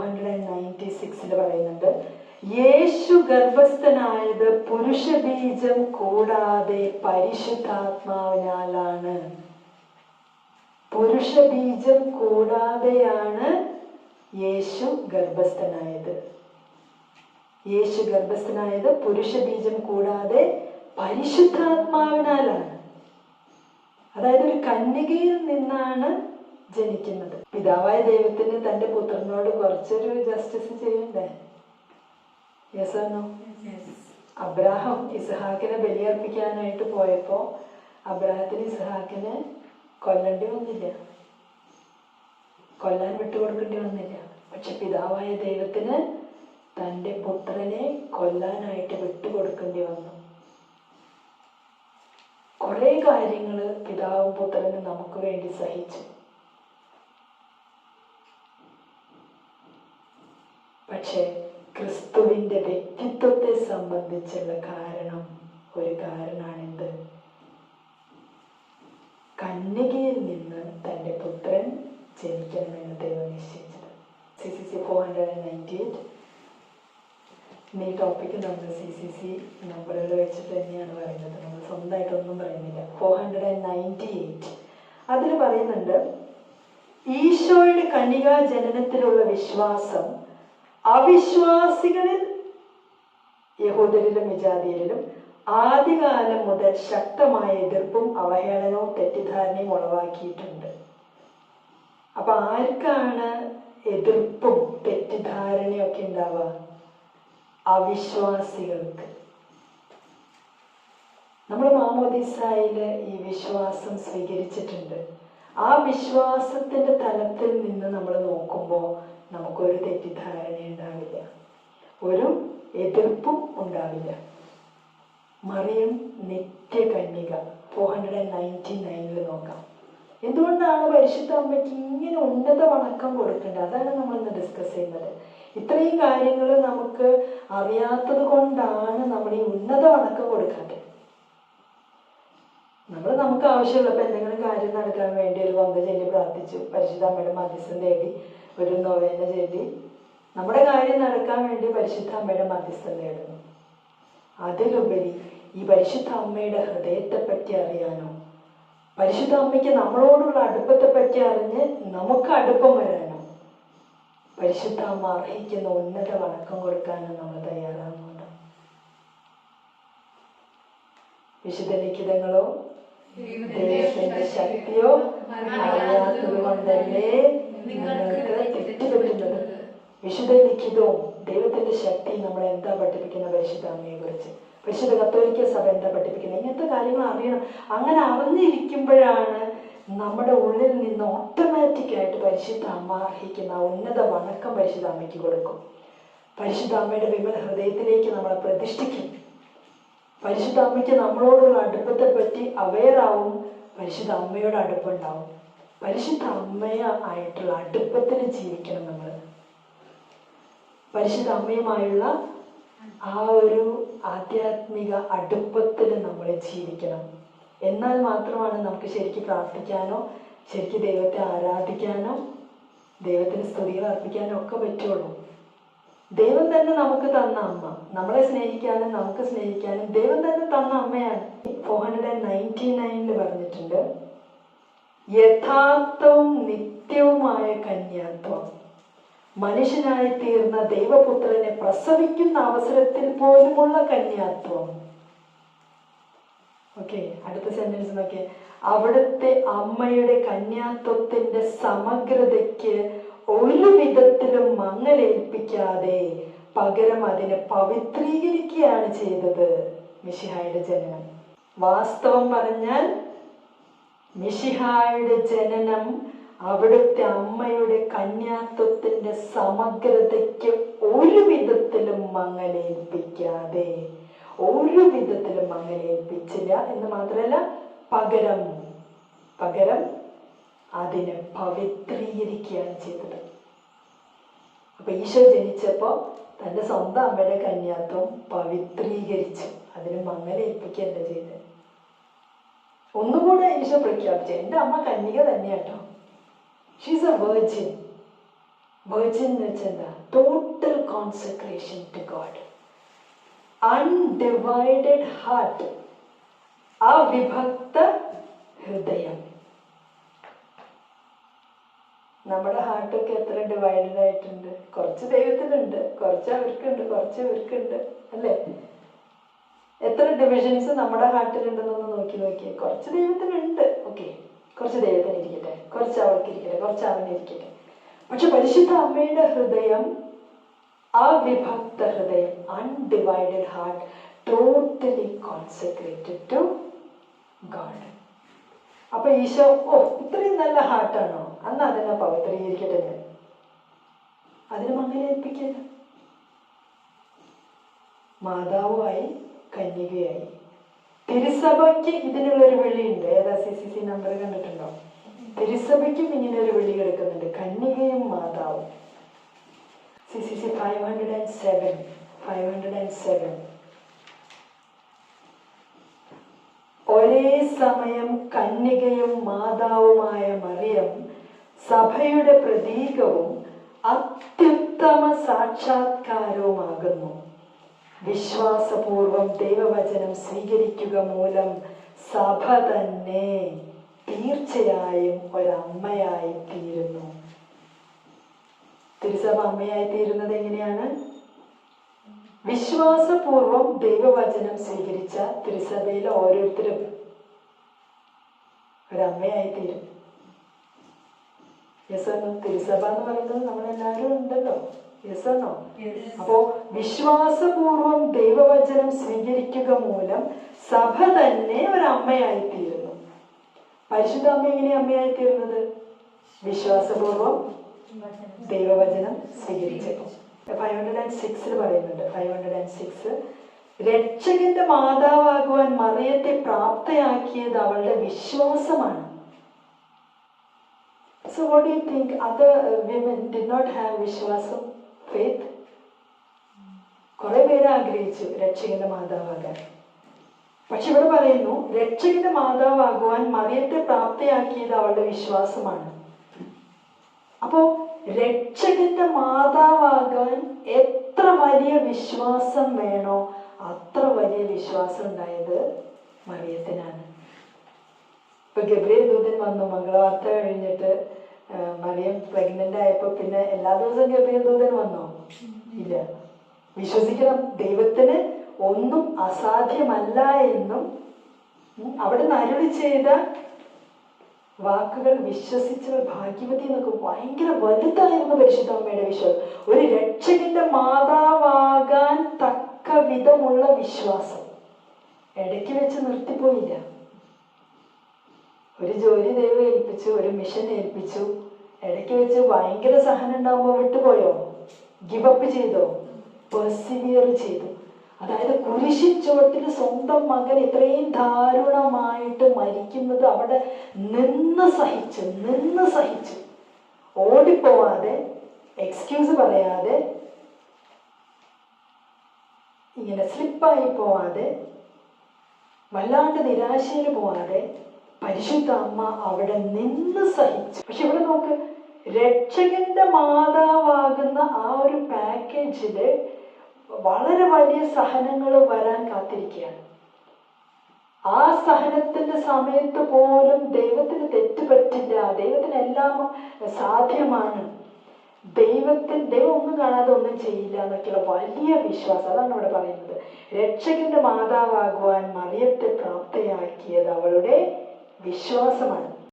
Hundred and ninety സിക്സിൽ പറയുന്നുണ്ട്. യേശു ഗർഭസ്ഥനായത് പുരുഷ ബീജം കൂടാതെ പരിശുദ്ധാത്മാവിനാലാണ്. പുരുഷ ബീജം കൂടാതെയാണ് യേശു ഗർഭസ്ഥനായത്. യേശു ഗർഭസ്ഥനായത് പുരുഷ ബീജം കൂടാതെ പരിശുദ്ധാത്മാവിനാലാണ്. അതായത് ഒരു കന്യകയിൽ നിന്നാണ് ജനിക്കുന്നത്. പിതാവായ ദൈവത്തിന് തന്റെ പുത്രനോട് കുറച്ചൊരു ജസ്റ്റിസ് ചെയ്യണ്ടേ? യെസ് ആണോ അബ്രാഹം ഇസ്ഹാക്കിനെ ബലിയർപ്പിക്കാനായിട്ട് പോയപ്പോ അബ്രാഹത്തിന് ഇസ്ഹാക്കിനെ കൊല്ലേണ്ടി വന്നില്ല. കൊല്ലാൻ വിട്ടുകൊടുക്കേണ്ടി വന്നില്ല. പക്ഷെ പിതാവായ ദൈവത്തിന് തന്റെ പുത്രനെ കൊല്ലാനായിട്ട് വിട്ടുകൊടുക്കേണ്ടി വന്നു. കുറെ കാര്യങ്ങൾ പിതാവും പുത്രനും നമുക്ക് വേണ്ടി സഹിച്ചു. പക്ഷെ ക്രിസ്തുവിന്റെ വ്യക്തിത്വത്തെ സംബന്ധിച്ചുള്ള കാരണം ഒരു കാരണമാണിത് കന്യകയിൽ നിന്ന് തന്റെ പുത്രൻ ജനിക്കണമെന്ന് ദൈവം നിശ്ചയിച്ചത്. C C C four hundred and ninety eight ഈ ടോപ്പിക്ക് നമ്മൾ സി സി സി നമ്പറുകൾ വെച്ചിട്ട് തന്നെയാണ് പറയുന്നത്. നമ്മൾ സ്വന്തമായിട്ടൊന്നും പറയുന്നില്ല. Four hundred and ninety eight അതിൽ പറയുന്നുണ്ട് ഈശോയുടെ കണികാ ജനനത്തിലുള്ള വിശ്വാസം അവിശ്വാസികളിൽ യഹൂദരിലും വിജാതിയരിലും ആദ്യകാലം മുതൽ ശക്തമായ എതിർപ്പും അവഹേളനവും തെറ്റിദ്ധാരണയും ഉളവാക്കിയിട്ടുണ്ട്. അപ്പൊ ആർക്കാണ് എതിർപ്പും തെറ്റിദ്ധാരണയും ഒക്കെ ഉണ്ടാവുക? അവിശ്വാസികൾക്ക്. നമ്മൾ മാമോദിസായിൽ ഈ വിശ്വാസം സ്വീകരിച്ചിട്ടുണ്ട്. ആ വിശ്വാസത്തിന്റെ തലത്തിൽ നിന്ന് നമ്മൾ നോക്കുമ്പോൾ നമുക്കൊരു തെറ്റിദ്ധാരണ ഉണ്ടാവില്ല. ഒരു എതിർപ്പും ഉണ്ടാവില്ല. മറിയം നിത്യകന്യക ഫോർ ഹൺഡ്രഡ് ആൻഡ് നയന്റി നയനിൽ നോക്കാം. എന്തുകൊണ്ടാണ് പരിശുദ്ധ അമ്മയ്ക്ക് ഇങ്ങനെ ഉന്നത വണക്കം കൊടുക്കേണ്ടത്? അതാണ് നമ്മൾ ഇന്ന് ഡിസ്കസ് ചെയ്യുന്നത്. ഇത്രയും കാര്യങ്ങൾ നമുക്ക് അറിയാത്തത് കൊണ്ടാണ് നമ്മൾ ഈ ഉന്നത വണക്കം കൊടുക്കാത്തത്. നമ്മൾ നമുക്ക് ആവശ്യമുള്ളപ്പോൾ എന്തെങ്കിലും കാര്യം നടക്കാൻ വേണ്ടി ഒരു വന്ന ചൊല്ലി പ്രാർത്ഥിച്ചു. പരിശുദ്ധ അമ്മയുടെ മധ്യസ്ഥം തേടി ഒരു നൊവേന ചൊല്ലി നമ്മുടെ കാര്യം നടക്കാൻ വേണ്ടി പരിശുദ്ധ അമ്മയുടെ മധ്യസ്ഥം തേടുന്നു. അതിലുപരി ഈ പരിശുദ്ധ അമ്മയുടെ ഹൃദയത്തെ പറ്റി അറിയാനോ? പരിശുദ്ധ അമ്മയ്ക്ക് നമ്മളോടുള്ള അടുപ്പത്തെ പറ്റി അറിഞ്ഞ് നമുക്ക് അടുപ്പം വരാനോ? പരിശുദ്ധ അമ്മ അർഹിക്കുന്ന ഉന്നത വണക്കം കൊടുക്കാനും നമ്മൾ തയ്യാറാകുന്നുണ്ട്? വിശുദ്ധ ലിഖിതങ്ങളോ ദൈവത്തിന്റെ ശക്തിയോ അറിയാത്തത് കൊണ്ടല്ലേ നിങ്ങൾക്ക് തെറ്റുപറ്റുന്നത് വിശുദ്ധ ലിഖിതവും ദൈവത്തിന്റെ ശക്തി നമ്മളെ എന്താ പഠിപ്പിക്കുന്ന പരിശുദ്ധ അമ്മയെ കുറിച്ച്? പരിശുദ്ധ കത്തോലിക്ക സഭ എന്താ പഠിപ്പിക്കുന്നത്? ഇങ്ങനത്തെ കാര്യങ്ങൾ അറിയണം. അങ്ങനെ അറിഞ്ഞിരിക്കുമ്പോഴാണ് നമ്മുടെ ഉള്ളിൽ നിന്ന് ഓട്ടോമാറ്റിക് ആയിട്ട് പരിശുദ്ധ അമ്മ അർഹിക്കുന്ന ഉന്നത വണക്കം പരിശുദ്ധ അമ്മയ്ക്ക് കൊടുക്കും. പരിശുദ്ധ അമ്മയുടെ വിമല ഹൃദയത്തിലേക്ക് നമ്മളെ പ്രതിഷ്ഠിക്കും. പരിശുദ്ധ അമ്മയ്ക്ക് നമ്മളോടുള്ള അടുപ്പത്തെ പറ്റി അവെയറാവും പരിശുദ്ധ അമ്മയോട് അടുപ്പുണ്ടാവും. പരിശുദ്ധ അമ്മയ ആയിട്ടുള്ള അടുപ്പത്തിൽ ജീവിക്കണം നമ്മൾ പരിശുദ്ധ അമ്മയുമായുള്ള ആ ഒരു ആധ്യാത്മിക അടുപ്പത്തിൽ നമ്മൾ ജീവിക്കണം. എന്നാൽ മാത്രമാണ് നമുക്ക് ശരിക്കും പ്രാർത്ഥിക്കാനോ ശരിക്കും ദൈവത്തെ ആരാധിക്കാനോ ദൈവത്തിന് സ്തുതികൾ അർപ്പിക്കാനോ ഒക്കെ പറ്റുള്ളൂ. ദൈവം തന്നെ നമുക്ക് തന്ന അമ്മ. നമ്മളെ സ്നേഹിക്കാനും നമുക്ക് സ്നേഹിക്കാനും ദൈവം തന്നെ തന്ന അമ്മയാണ്. ഫോർ ഹൺഡ്രഡ് ആൻഡ് നയന്റി നയനിൽ പറഞ്ഞിട്ടുണ്ട് യഥാർത്ഥവും നിത്യവുമായ കന്യാത്വം. മനുഷ്യനായി തീർന്ന ദൈവപുത്രനെ പ്രസവിക്കുന്ന അവസരത്തിൽ പോലുമുള്ള കന്യാത്വം. ഓക്കെ അടുത്ത സെന്റൻസ് നോക്കിയേ. അവിടുത്തെ അമ്മയുടെ കന്യാത്വത്തിന്റെ സമഗ്രതയ്ക്ക് ഒരു വിധത്തിലും മങ്ങലേൽപ്പിക്കാതെ പകരം അതിനെ പവിത്രീകരിക്കുകയാണ് ചെയ്തത് മിഷിഹായുടെ ജനനം. വാസ്തവം പറഞ്ഞാൽ മിഷിഹായുടെ ജനനം അവിടുത്തെ അമ്മയുടെ കന്യാത്വത്തിന്റെ സമഗ്രതയ്ക്ക് ഒരു വിധത്തിലും മങ്ങലേൽപ്പിക്കാതെ ഒരു വിധത്തിലും മങ്ങലേൽപ്പിച്ചില്ല എന്ന് മാത്രമല്ല പകരം പകരം അതിനെ പവിത്രീകരിക്കുകയാണ് ചെയ്തത്. അപ്പൊ ഈശോ ജനിച്ചപ്പോ തന്റെ സ്വന്തം അമ്മയുടെ കന്യാത്വം പവിത്രീകരിച്ചു. അതിന് മങ്ങലേൽപ്പിക്കുകയല്ല ചെയ്തത് ഒന്നുകൂടെ ഈശോ പ്രഖ്യാപിച്ചു. എന്റെ അമ്മ കന്യക തന്നെയാട്ടോ. ഷീസ് എ വേർജിൻ വേർജിൻ എന്ന് വെച്ചെന്താ total concentration to God undivided heart അവിഭക്ത ഹൃദയം. നമ്മുടെ ഹാർട്ടൊക്കെ എത്ര ഡിവൈഡഡ് ആയിട്ടുണ്ട്. കുറച്ച് ദൈവത്തിനുണ്ട് കുറച്ച് അവർക്കുണ്ട് കുറച്ച് ഇവർക്കുണ്ട് അല്ലേ? എത്ര ഡിവിഷൻസ് നമ്മുടെ ഹാർട്ടിലുണ്ടെന്നൊന്ന് നോക്കി നോക്കിയേ. കുറച്ച് ദൈവത്തിനുണ്ട്. ഓക്കെ കുറച്ച് ദൈവത്തിന് ഇരിക്കട്ടെ. കുറച്ച് അവർക്ക് ഇരിക്കട്ടെ. കുറച്ച് അവന് ഇരിക്കട്ടെ. പക്ഷെ പരിശുദ്ധ അമ്മയുടെ ഹൃദയം അവിഭക്ത ഹൃദയം undivided heart totally concentrated to God അപ്പൊ ഈശോ ഓ ഇത്രയും നല്ല ഹാർട്ടാണോ അന്ന് അതിനെ പവിത്രീകരിക്കട്ടെ ഞാൻ അതിന് മങ്ങലേൽപ്പിക്കരുത് മാതാവുമായി കന്യകയായി. തിരുസഭയ്ക്ക് ഇതിനുള്ളൊരു വിളിയുണ്ട് ഏതാ സി സി സി നമ്പർ കണ്ടിട്ടുണ്ടോ? തിരുസഭയ്ക്കും ഇങ്ങനെ ഒരു വിളി കിടക്കുന്നുണ്ട്. കന്യകയും മാതാവും. C C C five hundred and seven five hundred and seven ഒരേ സമയം കന്യകയും മാതാവുമായ മറിയം സഭയുടെ പ്രതീകവും അത്യുത്തമ സാക്ഷാത്കാരവുമാകുന്നു. വിശ്വാസപൂർവം ദൈവവചനം സ്വീകരിക്കുക മൂലം സഭ തന്നെ തീർച്ചയായും ഒരമ്മയായി തീരുന്നു. തിരുസഭ അമ്മയായി തീരുന്നത് എങ്ങനെയാണ്? വിശ്വാസപൂർവം ദൈവവചനം സ്വീകരിച്ച തിരുസഭയിലെ ഓരോരുത്തരും ഒരമ്മയായി തീരും. യെസോനോ തിരുസഭ എന്ന് പറയുന്നത് നമ്മളെല്ലാവരും ഉണ്ടല്ലോ. യെസോനോ. അപ്പോ വിശ്വാസപൂർവം ദൈവവചനം സ്വീകരിക്കുക മൂലം സഭ തന്നെ ഒരു അമ്മയായി തീരുന്നു പരിശുദ്ധ അമ്മ എങ്ങനെ അമ്മയായി തീരുന്നത് വിശ്വാസപൂർവം ദൈവവചനം സ്വീകരിച്ചു ഫൈവ് ഹൺഡ്രഡ് ആൻഡ് സിക്സിൽ പറയുന്നുണ്ട്. ഫൈവ് ഹൺഡ്രഡ് ആൻഡ് സിക്സ് രക്ഷകന്റെ മാതാവാകുവാൻ മറിയത്തെ പ്രാപ്തയാക്കിയത് അവളുടെ വിശ്വാസമാണ്. So do you think? Other women did not have വിശ്വാസം ഫെയ്ത്ത് കുറെ പേര് ആഗ്രഹിച്ചു രക്ഷകന്റെ മാതാവാകാൻ. പക്ഷെ ഇവിടെ പറയുന്നു രക്ഷകന്റെ മാതാവാകുവാൻ മറിയത്തെ പ്രാപ്തിയാക്കിയത് അവളുടെ വിശ്വാസമാണ്. അപ്പോ രക്ഷകന്റെ മാതാവാകാൻ എത്ര വലിയ വിശ്വാസം വേണോ അത്ര വലിയ വിശ്വാസം ഉണ്ടായത് മറിയത്തിനാണ്. ഇപ്പൊ ഗബ്രിയൽ ദൂതൻ വന്നു മംഗളവാർത്ത കഴിഞ്ഞിട്ട് മറിയം പ്രഗ്നന്റ് ആയപ്പോ പിന്നെ എല്ലാ ദിവസവും ഗബ്രിയൽ ദൂതൻ വന്നോ? ഇല്ല. വിശ്വസിക്കണം ദൈവത്തിന് ഒന്നും അസാധ്യമല്ല എന്നും അവിടെ അവിടുന്ന് അരുളി ചെയ്ത വാക്കുകൾ വിശ്വസിച്ചവർ ഭാഗ്യവതി എന്നൊക്കെ ഭയങ്കര വലുതായിരുന്നു പരിശുദ്ധ അമ്മയുടെ വിശ്വാസം. ഒരു രക്ഷകന്റെ മാതാവാകാൻ തക്ക വിധമുള്ള വിശ്വാസം. ഇടയ്ക്ക് വെച്ച് നിർത്തിപ്പോയില്ല. ഒരു ജോലി ദൈവം ഏൽപ്പിച്ചു ഒരു മിഷൻ ഏൽപ്പിച്ചു. ഇടയ്ക്ക് വെച്ച് ഭയങ്കര സഹനം ഉണ്ടാകുമ്പോൾ വിട്ടുപോയോ? ഗിവപ്പ് ചെയ്തോ? പെർസിവിയർ ചെയ്തു? അതായത് കുരിശിച്ചോട്ടിൽ സ്വന്തം മകൻ ഇത്രയും ദാരുണമായിട്ട് മരിക്കുന്നത് അവിടെ നിന്ന് സഹിച്ചു നിന്ന് സഹിച്ചു. ഓടിപ്പോവാതെ എക്സ്ക്യൂസ് പറയാതെ ഇങ്ങനെ സ്ലിപ്പായി പോവാതെ വല്ലാണ്ട് നിരാശയിൽ പോവാതെ പരിശുദ്ധ അമ്മ അവിടെ നിന്ന് സഹിച്ചു. പക്ഷെ ഇവിടെ നോക്ക് രക്ഷകന്റെ മാതാവാകുന്ന ആ ഒരു പാക്കേജിൽ വളരെ വലിയ സഹനങ്ങൾ വരാൻ കാത്തിരിക്കുകയാണ്. ആ സഹനത്തിന്റെ സമയത്ത് പോലും ദൈവത്തിന് തെറ്റ് പറ്റില്ല. ദൈവത്തിന് എല്ലാം സാധ്യമാണ്. ദൈവത്തിന് ദൈവം ഒന്നും കാണാതെ ഒന്നും ചെയ്യില്ല എന്നൊക്കെയുള്ള വലിയ വിശ്വാസം. അതാണ് ഇവിടെ പറയുന്നത്. രക്ഷകന്റെ മാതാവാകുവാൻ മറിയത്തെ പ്രാപ്തയാക്കിയത് അവളുടെ Bichou.